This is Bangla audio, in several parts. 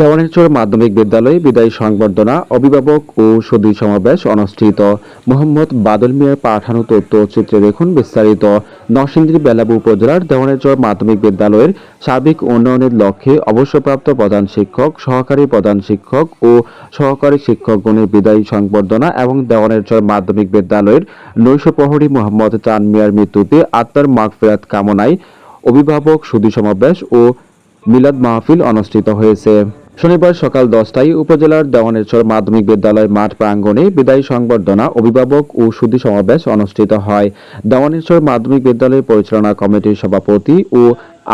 দেওয়ানিরচর মাধ্যমিক বিদ্যালয়ে বিদায়ী সংবর্ধনা, অভিভাবক ও সদী সমাবেশ অনুষ্ঠিত। মোহাম্মদ বাদল মিয়ার পাঠানো তথ্য চিত্রে দেখুন বিস্তারিত। নরসিংদী বেলাবু উপজেলার দেওয়ানিরচর মাধ্যমিক বিদ্যালয়ের সার্বিক উন্নয়নের লক্ষ্যে অবসরপ্রাপ্ত প্রধান শিক্ষক, সহকারী প্রধান শিক্ষক ও সহকারী শিক্ষকগণের বিদায়ী সংবর্ধনা এবং দেওয়ানিরচর মাধ্যমিক বিদ্যালয়ের নৈশ প্রহরী মোহাম্মদ চান মিয়ার মৃত্যুতে আত্মার মাগফিরাত কামনায় অভিভাবক সুদী সমাবেশ ও মিলাদ মাহফিল অনুষ্ঠিত হয়েছে। শনিবার সকাল দশটায় উপজেলার দেওয়ানেশ্বর মাধ্যমিক বিদ্যালয় মাঠ প্রাঙ্গণে বিদায়ী সংবর্ধনা অভিভাবক ও সুদী সমাবেশ অনুষ্ঠিত হয়। দেওয়ানেশ্বর মাধ্যমিক বিদ্যালয় পরিচালনা কমিটির সভাপতি ও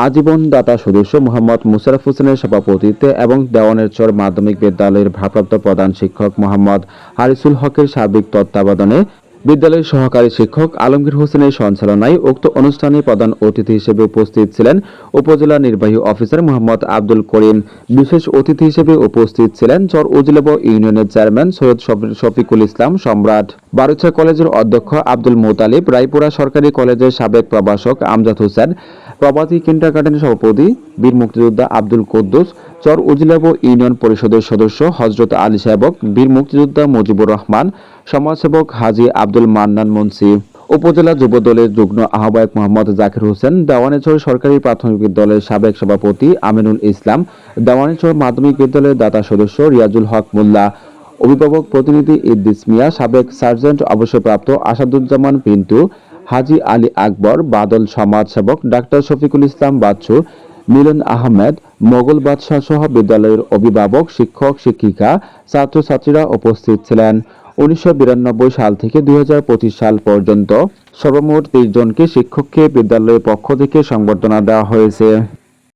আজীবন দাতা সদস্য মোহাম্মদ মুশারফ হোসেনের সভাপতিত্বে এবং দেওয়ানেশ্বর মাধ্যমিক বিদ্যালয়ের ভারপ্রাপ্ত প্রধান শিক্ষক মোহাম্মদ হারিসুল হকের সার্বিক তত্ত্বাবধানে বিদ্যালয়ের সহকারী শিক্ষক আলমগীর হোসেনের সঞ্চালনায় উক্ত অনুষ্ঠানে প্রধান অতিথি হিসেবে উপস্থিত ছিলেন উপজেলা নির্বাহী অফিসার মোহাম্মদ আব্দুল করিম। বিশেষ অতিথি হিসেবে উপস্থিত ছিলেন চর উজলেব ইউনিয়নের চেয়ারম্যান সৈয়দ শফিকুল ইসলাম সম্রাট। বারুচা কলেজের অধ্যক্ষ আব্দুল মোতালিব, রায়পুরা সরকারি কলেজের সাবেক প্রভাষক আমজাদ হোসেন প্রবাসী কিন্ডারগার্টেনের সভাপতি বীর মুক্তিযোদ্ধা আব্দুল কুদ্দুস চর উজলেব ইউনিয়ন পরিষদের সদস্য হজরত আলী সাহেবক বীর মুক্তিযোদ্ধা মুজিবুর রহমান, সমাজসেবক হাজি আব্দুল মান্নান মুন্সি, উপজেলা যুব দলের যুগ্ম আহ্বায়ক মোহাম্মদ জাকির হোসেন দেওয়ানিচর সরকারি প্রাথমিক বিদ্যালয়ের সাবেক সভাপতি আমিনুল ইসলাম দেওয়ানিচর মাধ্যমিক বিদ্যালয়ের দাতা সদস্য রিয়াজুল হক মোল্লা, অভিভাবক প্রতিনিধি ইদ্দিস মিয়া, সাবেক সার্জেন্ট অবসরপ্রাপ্ত আসাদুজ্জামান পিন্টু, হাজি আলী আকবর, বাদল সমাজ সেবক ডাক্তার শফিকুল ইসলাম বাচ্চু মিলন আহমেদ, মোগল বাদশাহ সহ বিদ্যালয়ের অভিভাবক, শিক্ষক, শিক্ষিকা, ছাত্রছাত্রীরা উপস্থিত ছিলেন। উনিশশো বিরানব্বই সাল থেকে দুই হাজার পঁচিশ সাল পর্যন্ত সর্বমোট তিরিশ জনকে শিক্ষককে বিদ্যালয়ের পক্ষ থেকে সংবর্ধনা দেওয়া হয়েছে।